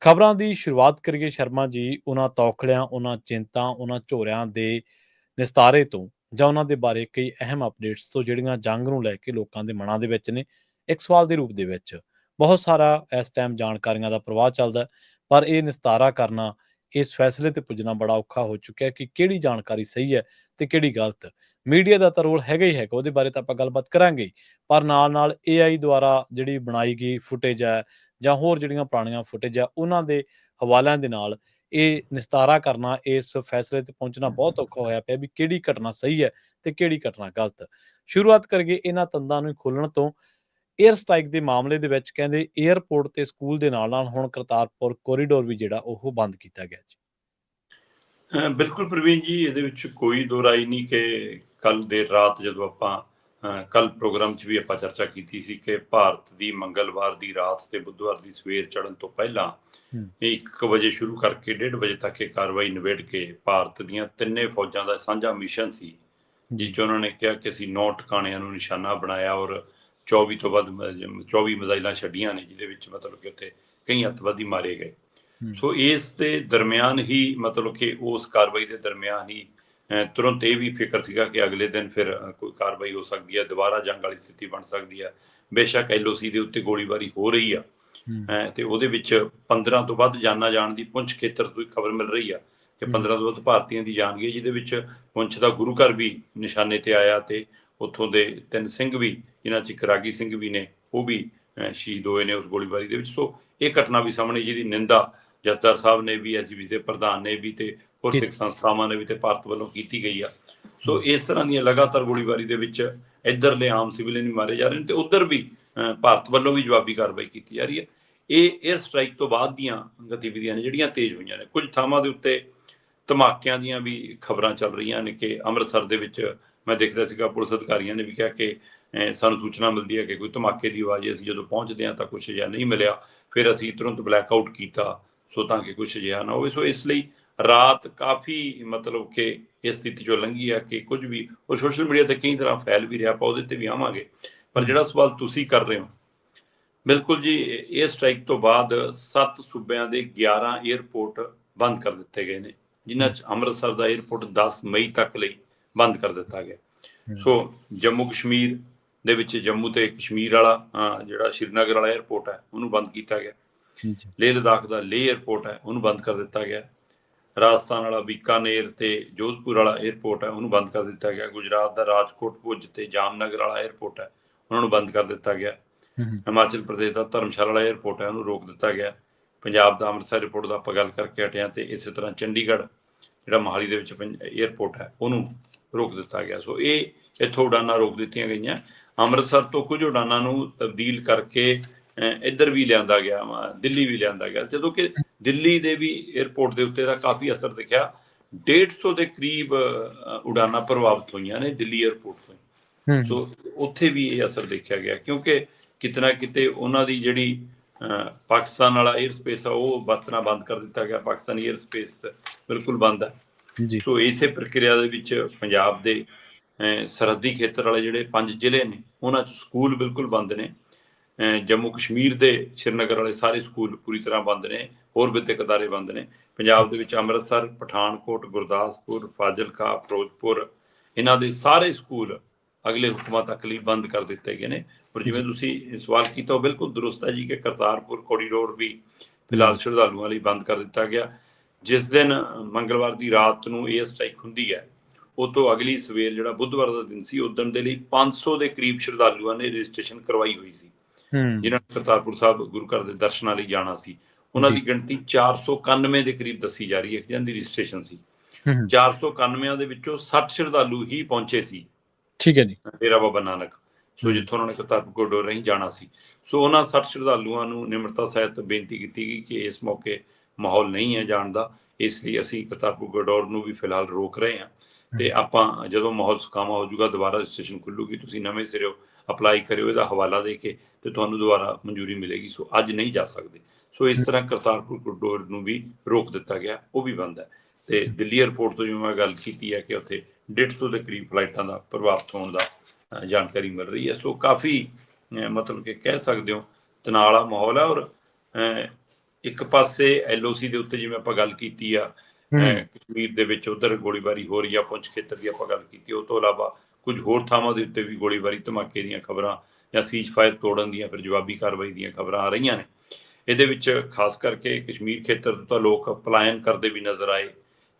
ਖਬਰਾਂ ਦੀ ਸ਼ੁਰੂਆਤ ਕਰੀਏ ਸ਼ਰਮਾ ਜੀ, ਉਹਨਾਂ ਤੌਖਲਿਆਂ, ਉਹਨਾਂ ਚਿੰਤਾ, ਉਹਨਾਂ ਝੋਰਿਆਂ ਦੇ ਨਿਸਤਾਰੇ ਤੋਂ, ਜਾਂ ਉਹਨਾਂ ਦੇ ਬਾਰੇ ਕਈ ਅਹਿਮ ਅਪਡੇਟਸ ਤੋਂ, ਜਿਹੜੀਆਂ ਜੰਗ ਨੂੰ ਲੈ ਕੇ ਲੋਕਾਂ ਦੇ ਮਨਾਂ ਦੇ ਵਿੱਚ ਨੇ, ਇੱਕ ਸਵਾਲ ਦੇ ਰੂਪ ਦੇ ਵਿੱਚ। ਬਹੁਤ ਸਾਰਾ ਇਸ ਟਾਈਮ ਜਾਣਕਾਰੀਆਂ ਦਾ ਪ੍ਰਵਾਹ ਚੱਲਦਾ ਪਰ ਇਹ ਨਿਸਤਾਰਾ ਕਰਨਾ, ਇਸ ਫੈਸਲੇ ਤੇ ਪੁੱਜਣਾ ਬੜਾ ਔਖਾ ਹੋ ਚੁੱਕਿਆ ਕਿ ਕਿਹੜੀ ਜਾਣਕਾਰੀ ਸਹੀ ਹੈ ਤੇ ਕਿਹੜੀ ਗਲਤ। ਮੀਡੀਆ ਦਾ ਤਾਂ ਰੋਲ ਹੈਗਾ ਹੀ ਹੈਗਾ, ਉਹਦੇ ਬਾਰੇ ਤਾਂ ਆਪਾਂ ਗੱਲਬਾਤ ਕਰਾਂਗੇ ਪਰ ਨਾਲ ਨਾਲ AI ਦੁਆਰਾ ਜਿਹੜੀ ਬਣਾਈ ਗਈ ਫੁਟੇਜ ਹੈ ਜਾਂ ਹੋਰ ਜਿਹੜੀਆਂ ਪੁਰਾਣੀਆਂ ਫੁਟੇਜ ਆ ਉਹਨਾਂ ਦੇ ਹਵਾਲਿਆਂ ਦੇ ਨਾਲ ਇਹ ਨਿਸਤਾਰਾ ਕਰਨਾ ਇਸ ਫੈਸਲੇ ਤੇ ਪਹੁੰਚਣਾ ਬਹੁਤ ਔਖਾ ਹੋਇਆ ਪਿਆ ਵੀ ਕਿਹੜੀ ਘਟਨਾ ਸਹੀ ਹੈ ਤੇ ਕਿਹੜੀ ਘਟਨਾ ਗਲਤ। ਸ਼ੁਰੂਆਤ ਕਰੀਏ ਇਹਨਾਂ ਤੰਦਾਂ ਨੂੰ ਖੋਲਣ ਤੋਂ। 에ਅਰ ਸਟ੍ਰਾਈਕ ਦੇ ਮਾਮਲੇ ਦੇ ਵਿੱਚ ਕਹਿੰਦੇ 에ਅਰਪੋਰਟ ਤੇ ਸਕੂਲ ਦੇ ਨਾਲ ਨਾਲ ਹੁਣ ਕਰਤਾਰਪੁਰ ਕੋਰੀਡੋਰ ਵੀ ਜਿਹੜਾ ਉਹ ਬੰਦ ਕੀਤਾ ਗਿਆ ਜੀ। ਬਿਲਕੁਲ ਪ੍ਰਵੀਨ ਜੀ ਇਹਦੇ ਵਿੱਚ ਕੋਈ ਦੋ ਰਾਈ ਨਹੀਂ ਕਿ ਕੱਲ ਦੇਰ ਰਾਤ ਜਦੋਂ ਆਪਾਂ ਕੱਲ ਪ੍ਰੋਗਰਾਮ 'ਚ ਵੀ ਆਪਾਂ ਚਰਚਾ ਕੀਤੀ ਸੀ ਕਿ ਭਾਰਤ ਦੀ ਮੰਗਲਵਾਰ ਦੀ ਰਾਤ ਤੇ ਬੁੱਧਵਾਰ ਦੀ ਸਵੇਰ ਚੜਨ ਤੋਂ ਪਹਿਲਾਂ ਹੂੰ। ਇਹ 1 ਵਜੇ ਸ਼ੁਰੂ ਕਰਕੇ 1:30 ਵਜੇ ਤੱਕ ਇਹ ਕਾਰਵਾਈ ਨਿਬੇੜ ਕੇ ਭਾਰਤ ਦੀਆਂ ਤਿੰਨੇ ਫੌਜਾਂ ਦਾ ਸਾਂਝਾ ਮਿਸ਼ਨ ਸੀ ਜਿਸ 'ਚ ਉਹਨਾਂ ਨੇ ਕਿਹਾ ਕਿ ਅਸੀਂ ਨੌ ਟਿਕਾਣਿਆਂ ਨੂੰ ਨਿਸ਼ਾਨਾ ਬਣਾਇਆ ਔਰ 24 ਤੋਂ ਵੱਧ ਮ- 24 ਮਿਜ਼ਾਈਲਾਂ ਛੱਡੀਆਂ ਨੇ ਜਿਹਦੇ ਵਿੱਚ ਮਤਲਬ ਕਿ ਉੱਥੇ ਕਈ ਅੱਤਵਾਦੀ ਮਾਰੇ ਗਏ। ਸੋ ਇਸ ਦੇ ਦਰਮਿਆਨ ਹੀ ਮਤਲਬ ਕਿ ਉਸ ਕਾਰਵਾਈ ਦੇ ਦਰਮਿਆਨ ਹੀ ਤੁਰੰਤ ਇਹ ਵੀ ਫਿਕਰ ਸੀਗਾ ਕਿ ਅਗਲੇ ਦਿਨ ਫਿਰ ਕੋਈ ਕਾਰਵਾਈ ਹੋ ਸਕਦੀ ਹੈ ਦੁਬਾਰਾ ਜੰਗ ਵਾਲੀ ਸਥਿਤੀ ਬਣ ਸਕਦੀ ਹੈ। ਬੇਸ਼ੱਕ ਐਲਓਸੀ ਦੇ ਉੱਤੇ ਗੋਲੀਬਾਰੀ ਹੋ ਰਹੀ ਆ। ਤੇ ਉਹਦੇ ਵਿੱਚ 15 ਤੋਂ ਵੱਧ ਜਾਨਾਂ ਜਾਣ ਦੀ ਪੁੰਛ ਖੇਤਰ ਤੋਂ ਖਬਰ ਮਿਲ ਰਹੀ ਆ ਕਿ ਹੂੰ। 15 ਤੋਂ ਵੱਧ ਭਾਰਤੀਆਂ ਦੀ ਜਾਨ ਗਈ ਜਿਹਦੇ ਵਿੱਚ ਪੁੰਛ ਦਾ ਗੁਰੂ ਘਰ ਵੀ ਨਿਸ਼ਾਨੇ ਤੇ ਆਇਆ ਤੇ ਉੱਥੋਂ ਦੇ ਤਿੰਨ ਸਿੰਘ ਵੀ ਜਿਨ੍ਹਾਂ ਚ ਇੱਕ ਰਾਗੀ ਸਿੰਘ ਵੀ ਨੇ ਉਹ ਵੀ ਸ਼ਹੀਦ ਹੋਏ ਨੇ ਉਸ ਗੋਲੀਬਾਰੀ ਦੇ ਵਿੱਚ। ਸੋ ਇਹ ਘਟਨਾ ਵੀ ਸਾਹਮਣੇ ਜਿਹਦੀ ਨਿੰਦਾ ਜਸਦਾਰ ਸਾਹਿਬ ਨੇ ਵੀ ਐਸਜੀਬੀ ਦੇ ਪ੍ਰਧਾਨ ਨੇ ਵੀ ਤੇ ਹੋਰ ਸਿੱਖ ਸੰਸਥਾਵਾਂ ਨੇ ਵੀ ਤੇ ਭਾਰਤ ਵੱਲੋਂ ਕੀਤੀ ਗਈ ਆ। ਸੋ ਇਸ ਤਰ੍ਹਾਂ ਦੀਆਂ ਲਗਾਤਾਰ ਗੋਲੀਬਾਰੀ ਦੇ ਵਿੱਚ ਇੱਧਰਲੇ ਆਮ ਸਿਵਲਿਅਨ ਵੀ ਮਾਰੇ ਜਾ ਰਹੇ ਨੇ ਤੇ ਉਧਰ ਵੀ ਭਾਰਤ ਵੱਲੋਂ ਵੀ ਜਵਾਬੀ ਕਾਰਵਾਈ ਕੀਤੀ ਜਾ ਰਹੀ ਹੈ। ਇਹ 에ਅਰ ਸਟ੍ਰਾਈਕ ਤੋਂ ਬਾਅਦ ਦੀਆਂ ਗਤੀਵਿਧੀਆਂ ਨੇ ਜਿਹੜੀਆਂ ਤੇਜ਼ ਹੋਈਆਂ ਨੇ। ਕੁਝ ਥਾਵਾਂ ਦੇ ਉੱਤੇ ਧਮਾਕਿਆਂ ਦੀਆਂ ਵੀ ਖਬਰਾਂ ਚੱਲ ਰਹੀਆਂ ਨੇ ਕਿ ਅੰਮ੍ਰਿਤਸਰ ਦੇ ਵਿੱਚ ਮੈਂ ਦੇਖਦਾ ਸੀਗਾ ਪੁਲਿਸ ਅਧਿਕਾਰੀਆਂ ਨੇ ਵੀ ਕਿਹਾ ਕਿ ਸਾਨੂੰ ਸੂਚਨਾ ਮਿਲਦੀ ਹੈ ਕਿ ਕੋਈ ਧਮਾਕੇ ਦੀ ਆਵਾਜ਼। ਅਸੀਂ ਜਦੋਂ ਪਹੁੰਚਦੇ ਹਾਂ ਤਾਂ ਕੁਝ ਅਜਿਹਾ ਨਹੀਂ ਮਿਲਿਆ। ਫਿਰ ਅਸੀਂ ਤੁਰੰਤ ਬਲੈਕ ਆਊਟ ਕੀਤਾ ਸੋ ਤਾਂ ਕਿ ਕੁਝ ਅਜਿਹਾ ਨਾ ਹੋਵੇ। ਸੋ ਇਸ ਲਈ ਰਾਤ ਕਾਫੀ ਮਤਲਬ ਕਿ ਇਸ ਸਥਿਤੀ ਚੋਂ ਲੰਘੀ ਆ ਕਿ ਕੁਝ ਵੀ ਉਹ ਸੋਸ਼ਲ ਮੀਡੀਆ ਤੇ ਕਈ ਤਰ੍ਹਾਂ ਫੈਲ ਵੀ ਰਿਹਾ ਆਪਾਂ ਉਹਦੇ ਤੇ ਵੀ ਆਵਾਂਗੇ। ਪਰ ਜਿਹੜਾ ਸਵਾਲ ਤੁਸੀਂ ਕਰ ਰਹੇ ਹੋ ਬਿਲਕੁਲ ਜੀ ਇਹ ਸਟ੍ਰਾਈਕ ਤੋਂ ਬਾਅਦ ਸੱਤ ਸੂਬਿਆਂ ਦੇ 11 ਏਅਰਪੋਰਟ ਬੰਦ ਕਰ ਦਿੱਤੇ ਗਏ ਨੇ ਜਿਨ੍ਹਾਂ 'ਚ ਅੰਮ੍ਰਿਤਸਰ ਦਾ ਏਅਰਪੋਰਟ 10 ਮਈ ਤੱਕ ਲਈ ਬੰਦ ਕਰ ਦਿੱਤਾ ਗਿਆ। ਸੋ ਜੰਮੂ ਕਸ਼ਮੀਰ ਦੇ ਵਿੱਚ ਜੰਮੂ ਤੇ ਕਸ਼ਮੀਰ ਵਾਲਾ ਜਿਹੜਾ ਸ਼੍ਰੀਨਗਰ ਵਾਲਾ ਏਅਰਪੋਰਟ ਹੈ ਉਹਨੂੰ ਬੰਦ ਕੀਤਾ ਗਿਆ। ਲੇਹ ਲਦਾਖ ਦਾ ਲੇਹ 에ਅਰਪੋਰਟ ਹੈ ਉਹਨੂੰ ਬੰਦ ਕਰ ਦਿੱਤਾ ਗਿਆ। ਰਾਜਸਥਾਨ ਵਾਲਾ ਬੀਕਾਨੇਰ ਤੇ ਜੋਧਪੁਰ ਵਾਲਾ 에ਅਰਪੋਰਟ ਹੈ ਉਹਨੂੰ ਬੰਦ ਕਰ ਦਿੱਤਾ ਗਿਆ। ਗੁਜਰਾਤ ਦਾ ਰਾਜਕੋਟ ਭੁਜ ਤੇ ਜਾਮਨਗਰ ਵਾਲਾ 에ਅਰਪੋਰਟ ਹੈ ਉਹਨਾਂ ਨੂੰ ਬੰਦ ਕਰ ਦਿੱਤਾ ਗਿਆ। ਹਿਮਾਚਲ ਪ੍ਰਦੇਸ਼ ਦਾ ਧਰਮਸ਼ਾਲਾ ਵਾਲਾ 에ਅਰਪੋਰਟ ਹੈ ਉਹਨੂੰ ਰੋਕ ਦਿੱਤਾ ਗਿਆ। ਪੰਜਾਬ ਦਾ ਅੰਮ੍ਰਿਤਸਰ 에ਅਰਪੋਰਟ ਦਾ ਆਪਾਂ ਗੱਲ ਕਰਕੇ ਹਟਿਆ ਤੇ ਇਸੇ ਤਰ੍ਹਾਂ ਚੰਡੀਗੜ੍ਹ ਜਿਹੜਾ ਮਹਾਲੀ ਦੇ ਵਿੱਚ 에ਅਰਪੋਰਟ ਹੈ ਉਹਨੂੰ ਰੋਕ ਦਿੱਤਾ ਗਿਆ। ਸੋ ਇਹ ਇੱਥੋਂ ਉਡਾਨਾਂ ਰੋਕ ਦਿੱਤੀਆਂ ਗਈਆਂ। ਅੰਮ੍ਰਿਤਸਰ ਤੋਂ ਕੁਝ ਉਡਾਨਾਂ ਨੂੰ ਤਬਦੀਲ ਕਰਕੇ ਇੱਧਰ ਵੀ ਲਿਆਂਦਾ ਗਿਆ ਵਾ ਦਿੱਲੀ ਵੀ ਲਿਆਂਦਾ ਗਿਆ। ਜਦੋਂ ਕਿ ਦਿੱਲੀ ਦੇ ਵੀ 에어ਪੋਰਟ ਦੇ ਉੱਤੇ ਦਾ ਕਾਫੀ ਅਸਰ ਦਿਖਿਆ। 150 ਦੇ ਕਰੀਬ ਉਡਾਨਾਂ ਪ੍ਰਭਾਵਿਤ ਹੋਈਆਂ ਨੇ ਦਿੱਲੀ 에어ਪੋਰਟ ਤੋਂ ਸੋ ਉੱਥੇ ਵੀ ਇਹ ਅਸਰ ਦੇਖਿਆ ਗਿਆ ਕਿਉਂਕਿ ਕਿਤਨਾ ਕਿਤੇ ਉਹਨਾਂ ਦੀ ਜਿਹੜੀ ਪਾਕਿਸਤਾਨ ਵਾਲਾ 에ਅਰ ਸਪੇਸ ਆ ਉਹ ਬਤਨਾ ਬੰਦ ਕਰ ਦਿੱਤਾ ਗਿਆ। ਪਾਕਿਸਤਾਨੀ 에ਅਰ ਸਪੇਸ ਬਿਲਕੁਲ ਬੰਦ ਹੈ ਜੀ। ਸੋ ਇਸੇ ਪ੍ਰਕਿਰਿਆ ਦੇ ਵਿੱਚ ਪੰਜਾਬ ਦੇ ਸਰਹੱਦੀ ਖੇਤਰ ਵਾਲੇ ਜਿਹੜੇ ਪੰਜ ਜ਼ਿਲ੍ਹੇ ਨੇ ਉਹਨਾਂ 'ਚ ਸਕੂਲ ਬਿਲਕੁਲ ਬੰਦ ਨੇ। ਜੰਮੂ ਕਸ਼ਮੀਰ ਦੇ ਸ਼੍ਰੀਨਗਰ ਵਾਲੇ ਸਾਰੇ ਸਕੂਲ ਪੂਰੀ ਤਰ੍ਹਾਂ ਬੰਦ ਨੇ ਹੋਰ ਵਿਦਿਅਕ ਅਦਾਰੇ ਬੰਦ ਨੇ। ਪੰਜਾਬ ਦੇ ਵਿੱਚ ਅੰਮ੍ਰਿਤਸਰ ਪਠਾਨਕੋਟ ਗੁਰਦਾਸਪੁਰ ਫਾਜ਼ਿਲਕਾ ਫਿਰੋਜ਼ਪੁਰ ਇਹਨਾਂ ਦੇ ਸਾਰੇ ਸਕੂਲ ਅਗਲੇ ਹੁਕਮਾਂ ਤੱਕ ਲਈ ਬੰਦ ਕਰ ਦਿੱਤੇ ਗਏ ਨੇ। ਪਰ ਜਿਵੇਂ ਤੁਸੀਂ ਸਵਾਲ ਕੀਤਾ ਉਹ ਬਿਲਕੁਲ ਦਰੁਸਤ ਹੈ ਜੀ ਕਿ ਕਰਤਾਰਪੁਰ ਕੋਰੀਡੋਰ ਵੀ ਫਿਲਹਾਲ ਸ਼ਰਧਾਲੂਆਂ ਲਈ ਬੰਦ ਕਰ ਦਿੱਤਾ ਗਿਆ। ਜਿਸ ਦਿਨ ਮੰਗਲਵਾਰ ਦੀ ਰਾਤ ਨੂੰ ਇਹ ਸਟ੍ਰਾਈਕ ਹੁੰਦੀ ਹੈ ਉਹ ਤੋਂ ਅਗਲੀ ਸਵੇਰ ਜਿਹੜਾ ਬੁੱਧਵਾਰ ਦਾ ਦਿਨ ਸੀ ਉਦੋਂ ਦੇ ਲਈ 500 ਦੇ ਕਰੀਬ ਸ਼ਰਧਾਲੂਆਂ ਨੇ ਰਜਿਸਟ੍ਰੇਸ਼ਨ ਕਰਵਾਈ ਹੋਈ ਸੀ। ਜਿਨ੍ਹਾਂ ਨੇ ਕਰਤਾਰਪੁਰ ਸਾਹਿਬ ਗੁਰੂ ਘਰ ਦੇ ਦਰਸ਼ਨਾਂ ਲਈ ਜਾਣਾ ਸੀ। ਉਹਨਾਂ ਦੀ। ਗਿਣਤੀ 491 ਦੇ ਕਰੀਬ ਦੱਸੀ ਜਾ ਰਹੀ ਹੈ ਜਿਹਨਾਂ ਦੀ ਰਜਿਸਟ੍ਰੇਸ਼ਨ ਸੀ। 491 ਦੇ ਵਿੱਚੋਂ 60 ਸ਼ਰਧਾਲੂ ਹੀ ਪਹੁੰਚੇ ਸੀ। ਠੀਕ ਹੈ ਜੀ। ਡੇਰਾ ਬਾਬਾ ਨਾਨਕ। ਸੋ। ਜਿੱਥੋਂ ਉਹਨਾਂ ਨੇ ਕਰਤਾਰਪੁਰ ਕੋਰੀਡੋਰ ਰਾਹੀਂ ਜਾਣਾ ਸੀ। ਸੋ ਉਹਨਾਂ 60 ਸ਼ਰਧਾਲੂਆਂ ਨੂੰ ਨਿਮਰਤਾ ਸਹਿਤ ਬੇਨਤੀ ਕੀਤੀ ਗਈ ਕਿ ਇਸ ਮੌਕੇ ਮਾਹੌਲ ਨਹੀਂ ਹੈ ਜਾਣ ਦਾ। ਇਸ ਲਈ ਅਸੀਂ ਕਰਤਾਰਪੁਰ ਕੋਰੀਡੋਰ ਨੂੰ ਵੀ ਫਿਲਹਾਲ ਰੋਕ ਰਹੇ ਹਾਂ। ਤੇ ਆਪਾਂ ਜਦੋਂ ਮਾਹੌਲ ਸੁਖਾਵਾਂ ਹੋ ਜਾਊਗਾ ਦੁਬਾਰਾ ਰਜਿਸਟ੍ਰੇਸ਼ਨ ਖੁੱਲੂਗੀ ਤੁਸੀਂ ਨਵੇਂ ਸਿਰੋਂ ਅਪਲਾਈ ਕਰਿਓ ਇਹਦਾ ਹਵਾਲਾ ਦੇ ਕੇ ਤੇ ਤੁਹਾਨੂੰ ਦੁਬਾਰਾ ਮਨਜ਼ੂਰੀ ਮਿਲੇਗੀ। ਸੋ ਅੱਜ ਨਹੀਂ ਜਾ ਸਕਦੇ। ਸੋ ਇਸ ਤਰ੍ਹਾਂ ਕਰਤਾਰਪੁਰ ਕੋਰੀਡੋਰ ਨੂੰ ਵੀ ਰੋਕ ਦਿੱਤਾ ਗਿਆ ਉਹ ਵੀ ਬੰਦ ਹੈ। ਤੇ ਦਿੱਲੀ 에ਅਰਪੋਰਟ ਤੋਂ ਜਿਵੇਂ ਮੈਂ ਗੱਲ ਕੀਤੀ ਹੈ ਕਿ ਉੱਥੇ 150 ਦੇ ਕਰੀਬ ਫਲਾਈਟਾਂ ਦਾ ਪ੍ਰਭਾਵਿਤ ਹੋਣ ਦਾ ਜਾਣਕਾਰੀ ਮਿਲ ਰਹੀ ਹੈ। ਸੋ ਕਾਫੀ ਮਤਲਬ ਕਿ ਕਹਿ ਸਕਦੇ ਹੋ ਵਾਲਾ ਮਾਹੌਲ ਹੈ ਔਰ ਇੱਕ ਪਾਸੇ ਐਲਓਸੀ ਦੇ ਉੱਤੇ ਜਿਵੇਂ ਆਪਾਂ ਗੱਲ ਕੀਤੀ ਆ ਕਸ਼ਮੀਰ ਦੇ ਵਿੱਚ ਉਧਰ ਗੋਲੀਬਾਰੀ ਹੋ ਰਹੀ ਆ ਪੁੰਛ ਖੇਤਰ ਦੀ ਆਪਾਂ ਗੱਲ ਕੀਤੀ ਉਹ ਤੋਂ ਇਲਾਵਾ ਕੁਝ ਹੋਰ ਥਾਵਾਂ ਦੇ ਉੱਤੇ ਵੀ ਗੋਲੀਬਾਰੀ ਧਮਾਕੇ ਦੀਆਂ ਖਬਰਾਂ ਜਾਂ ਸੀਜ਼ ਫਾਇਰ ਤੋੜਨ ਦੀਆਂ ਫਿਰ ਜਵਾਬੀ ਕਾਰਵਾਈ ਦੀਆਂ ਖਬਰਾਂ ਆ ਰਹੀਆਂ ਨੇ ਇਹਦੇ ਵਿੱਚ ਖਾਸ ਕਰਕੇ ਕਸ਼ਮੀਰ ਖੇਤਰ ਤੋਂ ਤਾਂ ਲੋਕ ਪਲਾਇਨ ਕਰਦੇ ਵੀ ਨਜ਼ਰ ਆਏ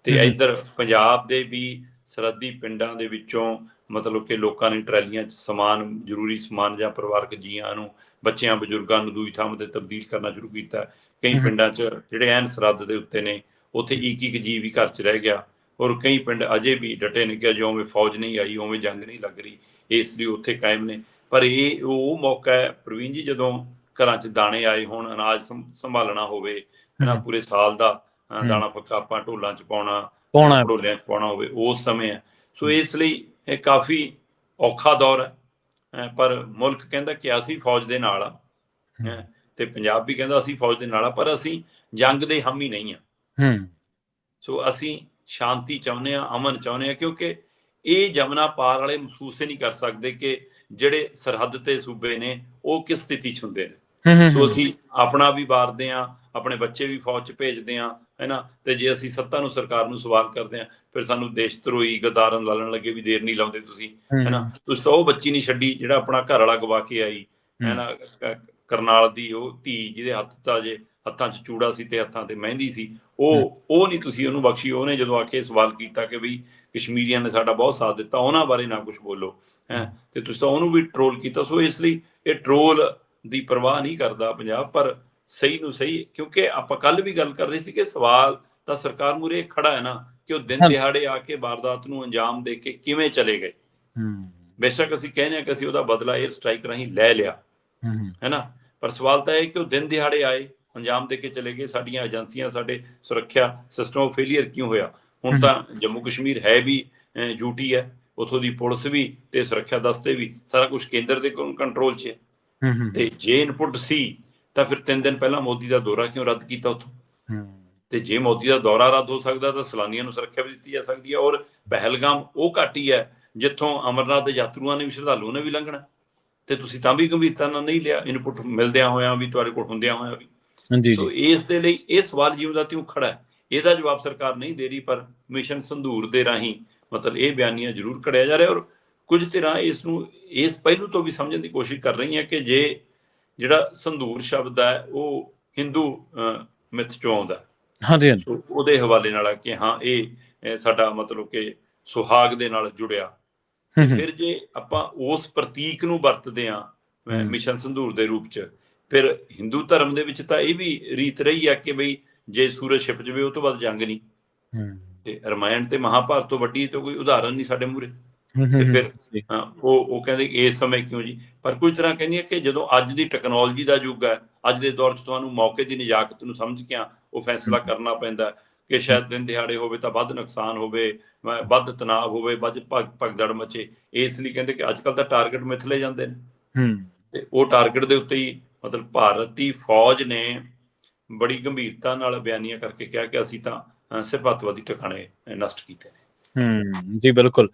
ਤੇ। ਇੱਧਰ ਪੰਜਾਬ ਦੇ ਵੀ ਸਰਹੱਦੀ ਪਿੰਡਾਂ ਦੇ ਵਿੱਚੋਂ ਮਤਲਬ ਕਿ ਲੋਕਾਂ ਨੇ ਟਰਾਲੀਆਂ 'ਚ ਸਮਾਨ ਜ਼ਰੂਰੀ ਸਮਾਨ ਜਾਂ ਪਰਿਵਾਰਕ ਜੀਆਂ ਨੂੰ ਬੱਚਿਆਂ ਬਜ਼ੁਰਗਾਂ ਨੂੰ ਦੂਜੀ ਥਾਂ ਤੇ ਤਬਦੀਲ ਕਰਨਾ ਸ਼ੁਰੂ ਕੀਤਾ ਕਈ। ਪਿੰਡਾਂ 'ਚ ਜਿਹੜੇ ਐਨ ਸਰਹੱਦ ਦੇ ਉੱਤੇ ਨੇ ਉੱਥੇ ਇੱਕ ਇੱਕ ਜੀ ਵੀ ਘਰ 'ਚ ਰਹਿ ਗਿਆ ਔਰ ਕਈ ਪਿੰਡ ਅਜੇ ਵੀ ਡਟੇ ਨੇ ਕਿ ਜਿਵੇਂ ਫੌਜ ਨਹੀਂ ਆਈ ਉਵੇਂ ਜੰਗ ਨਹੀਂ ਲੱਗ ਰਹੀ ਇਸ ਲਈ ਉੱਥੇ ਕਾਇਮ ਨੇ ਪਰ ਇਹ ਉਹ ਮੌਕਾ ਹੈ ਪ੍ਰਵੀਨ ਜੀ ਜਦੋਂ ਘਰਾਂ 'ਚ ਦਾਣੇ ਆਏ ਹੋਣ ਅਨਾਜ ਸੰਭ- ਸੰਭਾਲਣਾ ਹੋਵੇ ਹਮ। ਪੂਰੇ ਸਾਲ ਦਾ। ਦਾਣਾ ਪੱਕਾ ਆਪਾਂ ਢੋਲਾਂ 'ਚ ਪਾਉਣਾ ਪਾਉਣਾ। ਢੋਲਿਆਂ 'ਚ ਪਾਉਣਾ ਹੋਵੇ ਉਸ ਸਮੇਂ ਹੈ ਸੋ ਇਸ ਲਈ ਇਹ ਕਾਫੀ ਔਖਾ ਦੌਰ ਹੈ ਪਰ ਮੁਲਕ ਕਹਿੰਦਾ ਕਿ ਅਸੀਂ ਫੌਜ ਦੇ ਨਾਲ ਆ ਤੇ ਪੰਜਾਬ ਵੀ ਕਹਿੰਦਾ ਅਸੀਂ ਫੌਜ ਦੇ ਨਾਲ ਆ ਪਰ ਅਸੀਂ ਜੰਗ ਦੇ ਹਾਮੀ ਨਹੀਂ ਆ ਹੂੰ ਸੋ ਅਸੀਂ ਸ਼ਾਂਤੀ ਚਾਹੁੰਦੇ ਆ ਅਮਨ ਚਾਹੁੰਦੇ ਆ ਕਿਉਂਕਿ ਇਹ ਜਮਨਾ ਪਾਰ ਵਾਲੇ ਮਹਿਸੂਸ ਹੀ ਨਹੀਂ ਕਰ ਸਕਦੇ ਕਿ ਜਿਹੜੇ ਸਰਹੱਦ ਤੇ ਸੂਬੇ ਨੇ ਉਹ ਕਿਸ ਸਥਿਤੀ 'ਚ ਹੁੰਦੇ ਨੇ। ਸੋ ਅਸੀਂ ਆਪਣਾ ਵੀ ਵਾਰਦੇ ਆ ਆਪਣੇ ਬੱਚੇ ਵੀ ਫੌਜ 'ਚ ਭੇਜਦੇ ਆ ਹੈਨਾ? ਤੇ ਜੇ ਅਸੀਂ ਸੱਤਾ ਨੂੰ ਸਰਕਾਰ ਨੂੰ ਸਵਾਲ ਕਰਦੇ ਆ ਫਿਰ ਸਾਨੂੰ ਦੇਸ਼ ਧਰੋਹੀ ਗਦਾਰਨ ਲਾਲਣ ਲੱਗੇ ਵੀ ਦੇਰ ਨਹੀਂ ਲਾਉਂਦੇ ਤੁਸੀਂ ਹੈਨਾ? ਤੁਸੀਂ ਉਹ ਬੱਚੀ ਨਹੀਂ ਛੱਡੀ ਜਿਹੜਾ ਆਪਣਾ ਘਰ ਵਾਲਾ ਗਵਾ ਕੇ ਆਈ ਹੈਨਾ? ਕਰਨਾਲ ਦੀ ਉਹ ਧੀ ਜਿਹਦੇ ਹੱਥ ਤਾਂ ਜੇ ਹੱਥਾਂ 'ਚ ਚੂੜਾ ਸੀ ਤੇ ਹੱਥਾਂ ਤੇ ਮਹਿੰਦੀ ਸੀ। ਉਹ ਉਹ ਨਹੀਂ ਤੁਸੀਂ ਉਹਨੂੰ ਬਖਸ਼ੀ ਉਹਨੇ ਜਦੋਂ ਆ ਕੇ ਸਵਾਲ ਕੀਤਾ ਕਿ ਵੀ ਕਸ਼ਮੀਰੀਆਂ ਨੇ ਸਾਡਾ ਬਹੁਤ ਸਾਥ ਦਿੱਤਾ ਉਹਨਾਂ ਬਾਰੇ ਨਾ ਕੁਝ ਬੋਲੋ ਹੈ। ਤੇ ਤੁਸੀਂ ਤਾਂ ਉਹਨੂੰ ਵੀ ਟਰੋਲ ਕੀਤਾ। ਸੋ ਇਸ ਲਈ ਇਹ ਟਰੋਲ ਦੀ ਪਰਵਾਹ ਨਹੀਂ ਕਰਦਾ ਪੰਜਾਬ ਪਰ ਸਹੀ ਨੂੰ ਸਹੀ ਕਿਉਂਕਿ ਆਪਾਂ ਕੱਲ ਵੀ ਗੱਲ ਕਰ ਰਹੇ ਸੀ ਕਿ ਸਵਾਲ ਤਾਂ ਸਰਕਾਰ ਮੂਰੇ ਖੜਾ ਹੈ ਨਾ ਕਿ ਉਹ ਦਿਨ। ਦਿਹਾੜੇ ਆ ਕੇ ਵਾਰਦਾਤ ਨੂੰ ਅੰਜਾਮ ਦੇ ਕੇ ਕਿਵੇਂ ਚਲੇ ਗਏ। ਹੂੰ। ਬੇਸ਼ੱਕ ਅਸੀਂ ਕਹਿੰਦੇ ਹਾਂ ਕਿ ਅਸੀਂ ਉਹਦਾ ਬਦਲਾ 에ਅਰ ਸਟ੍ਰਾਈਕ ਰਾਹੀਂ ਲੈ ਲਿਆ। ਹੂੰ ਹੈਨਾ ਪਰ ਸਵਾਲ ਤਾਂ ਇਹ ਹੈ ਕਿ ਉਹ ਦਿਨ ਦਿਹਾੜੇ ਆਏ ਅੰਜਾਮ ਦੇ ਕੇ ਚਲੇ ਗਏ ਸਾਡੀਆਂ ਏਜੰਸੀਆਂ ਸਾਡੇ ਸੁਰੱਖਿਆ ਸਿਸਟਮ ਆਫ ਫੇਲਿਅਰ ਕਿਉਂ ਹੋਇਆ? ਹੁਣ। ਤਾਂ ਜੰਮੂ ਕਸ਼ਮੀਰ ਹੈ ਵੀ ਯੂਟੀ ਹੈ ਉਥੋਂ ਦੀ ਪੁਲਿਸ ਵੀ ਤੇ ਸੁਰੱਖਿਆ ਦਸਤੇ ਵੀ ਸਾਰਾ ਕੁਝ ਕੇਂਦਰ ਦੇ ਕੰਟਰੋਲ 'ਚ ਹੈ। ਤੇ ਜੇ ਇਨਪੁਟ ਸੀ ਤਾਂ ਫਿਰ ਤਿੰਨ ਦਿਨ ਪਹਿਲਾਂ ਮੋਦੀ ਦਾ ਦੌਰਾ ਕਿਉਂ ਰੱਦ ਕੀਤਾ ਉਥੋਂ? ਤੇ ਜੇ ਮੋਦੀ ਦਾ ਦੌਰਾ ਰੱਦ ਹੋ ਸਕਦਾ ਤਾਂ ਸੈਲਾਨੀਆਂ ਨੂੰ ਸੁਰੱਖਿਆ ਵੀ ਦਿੱਤੀ ਜਾ ਸਕਦੀ ਹੈ ਔਰ ਪਹਿਲਗਾਮ ਉਹ ਘਾਟੀ ਹੈ ਜਿੱਥੋਂ ਅਮਰਨਾਥ ਦੇ ਯਾਤਰੂਆਂ ਨੇ ਵੀ ਸ਼ਰਧਾਲੂਆਂ ਨੇ ਵੀ ਲੰਘਣਾ। ਤੇ ਤੁਸੀਂ ਤਾਂ ਵੀ ਗੰਭੀਰਤਾ ਨਾਲ ਨਹੀਂ ਲਿਆ ਇਨਪੁਟ ਮਿਲਦਿਆਂ ਹੋਇਆਂ ਵੀ ਤੁਹਾਡੇ ਕੋਲ ਹੁੰਦਿਆਂ ਹੋਇਆਂ ਵੀ। ਜੀ ਸੋ ਇਸ ਦੇ ਲਈ ਇਹ ਸਵਾਲ ਜਿਉਂ ਦਾ ਤਿਉਂ ਖੜਾ ਹੈ। ਇਹਦਾ ਜਵਾਬ ਸਰਕਾਰ ਨਹੀਂ ਦੇ ਰਹੀ ਪਰ ਮਿਸ਼ਨ ਸੰਧੂਰ ਦੇ ਰਾਹੀਂ ਮਤਲਬ ਇਹ ਬਿਆਨੀਆਂ ਜ਼ਰੂਰ ਕੜਿਆ ਜਾ ਰਿਹਾ ਔਰ ਕੁਝ ਧਿਰਾਂ ਇਸ ਨੂੰ ਇਸ ਪਹਿਲੂ ਤੋਂ ਵੀ ਸਮਝਣ ਦੀ ਕੋਸ਼ਿਸ਼ ਕਰ ਰਹੀਆਂ ਕਿ ਜੇ ਜਿਹੜਾ ਸੰਧੂਰ ਸ਼ਬਦ ਹੈ ਉਹ ਹਿੰਦੂ ਮਿਥ ਚੋਂ ਆਉਂਦਾ ਹੈ। ਹਾਂਜੀ ਹਾਂਜੀ। ਉਹਦੇ ਹਵਾਲੇ ਨਾਲ ਕਿ ਹਾਂ ਇਹ ਸਾਡਾ ਮਤਲਬ ਕਿ ਸੁਹਾਗ ਦੇ ਨਾਲ ਜੁੜਿਆ। ਹੂੰ ਹੂੰ। ਫਿਰ ਜੇ ਆਪਾਂ ਉਸ ਪ੍ਰਤੀਕ ਨੂੰ ਵਰਤਦੇ ਆ। ਮਿਸ਼ਨ ਸੰਧੂਰ ਦੇ ਰੂਪ ਚ ਫਿਰ ਹਿੰਦੂ ਧਰਮ ਦੇ ਵਿੱਚ ਤਾਂ ਇਹ ਵੀ ਰੀਤ ਰਹੀ ਆ ਕਿ ਬਈ ਜੇ ਸੂਰਜ ਛਿਪ ਜਵੇ ਉਹ ਤੋਂ ਬਾਅਦ ਜੰਗ ਨਹੀਂ। ਹੂੰ। ਤੇ ਰਮਾਇਣ ਤੇ ਮਹਾਭਾਰਤ ਤੋਂ ਵੱਡੀ ਤਾਂ ਕੋਈ ਉਦਾਹਰਨ ਨਹੀਂ ਸਾਡੇ ਮੂਰੇ ਤੇ ਫਿਰ- ਉਹ ਉਹ ਕਹਿੰਦੇ ਇਸ ਸਮੇਂ ਕਿਉਂ ਜੀ? ਪਰ ਕੁਝ ਤਰ੍ਹਾਂ ਕਹਿੰਦੀ ਹੈ ਕਿ ਜਦੋਂ ਅੱਜ ਦੀ ਟੈਕਨੋਲੋਜੀ ਦਾ ਯੁੱਗ ਹੈ ਅੱਜ ਦੇ ਦੌਰ 'ਚ ਤੁਹਾਨੂੰ ਮੌਕੇ ਦੀ ਨਜਾਕਤ ਨੂੰ ਸਮਝ ਕੇ ਆ ਉਹ ਫੈਸਲਾ ਕਰਨਾ ਪੈਂਦਾ ਕਿ ਸ਼ਾਇਦ ਦਿਨ ਦਿਹਾੜੇ ਹੋਵੇ ਤਾਂ ਵੱਧ ਨੁਕਸਾਨ ਹੋਵੇ ਵੱਧ ਤਣਾਅ ਹੋਵੇ ਵੱਧ ਭਗ- ਭਗਦੜ ਮਚੇ। ਇਸ ਲਈ ਕਹਿੰਦੇ ਕਿ ਅੱਜ ਕੱਲ ਤਾਂ ਟਾਰਗੇਟ ਮਿਥਲੇ ਜਾਂਦੇ ਨੇ। ਹੂੰ। ਤੇ ਉਹ ਟਾਰਗੇਟ ਦੇ ਉੱਤੇ ਹੀ ਮਤਲਬ ਭਾਰਤ ਦੀ ਫੌਜ ਨੇ ਬੜੀ ਗੰਭੀਰਤਾ ਨਾਲ ਬਿਆਨੀਆਂ ਕਰਕੇ ਕਿਹਾ ਕਿ ਅਸੀਂ ਤਾਂ ਸਿਰਫ ਅੱਤਵਾਦੀ ਟਿਕਾਣੇ ਨਸ਼ਟ ਕੀਤੇ ਨੇ। ਹੂੰ, ਜੀ ਬਿਲਕੁਲ।